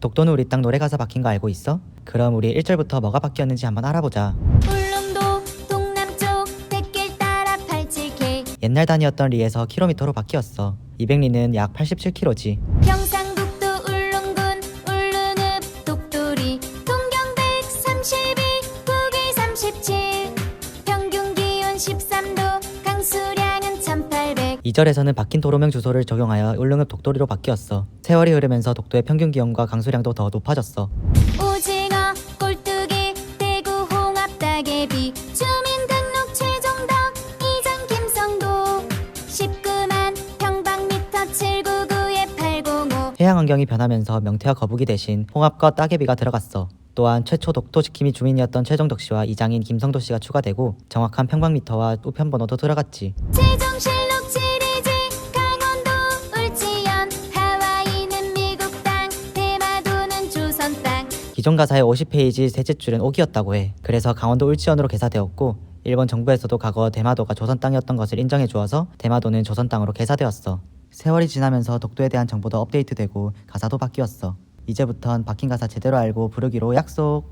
독도는 우리 땅 노래 가사 바뀐 거 알고 있어? 그럼 우리 1절부터 뭐가 바뀌었는지 한번 알아보자. 울릉도 동남쪽 백길 따라 87K 옛날 단위였던 리에서 킬로미터로 바뀌었어. 200리는 약 87km지. 경 2절에서는 바뀐 도로명 주소를 적용하여 울릉읍 독도리로 바뀌었어. 세월이 흐르면서 독도의 평균 기온과 강수량도 더 높아졌어. 오징어 꼴뚜기 대구 홍합 따개비 주민등록 최종덕 이장 김성도 19만 평방미터 799에 805 해양 환경이 변하면서 명태와 거북이 대신 홍합과 따개비가 들어갔어. 또한 최초 독도 지킴이 주민이었던 최정덕 씨와 이장인 김성도 씨가 추가되고 정확한 평방미터와 우편번호도 들어갔지. 최종실록 기존 가사의 50페이지 셋째 줄은 옥이었다고 해. 그래서 강원도 울지연으로 개사되었고 일본 정부에서도 과거 대마도가 조선 땅이었던 것을 인정해 주어서 대마도는 조선 땅으로 개사되었어. 세월이 지나면서 독도에 대한 정보도 업데이트되고 가사도 바뀌었어. 이제부턴 바뀐 가사 제대로 알고 부르기로 약속.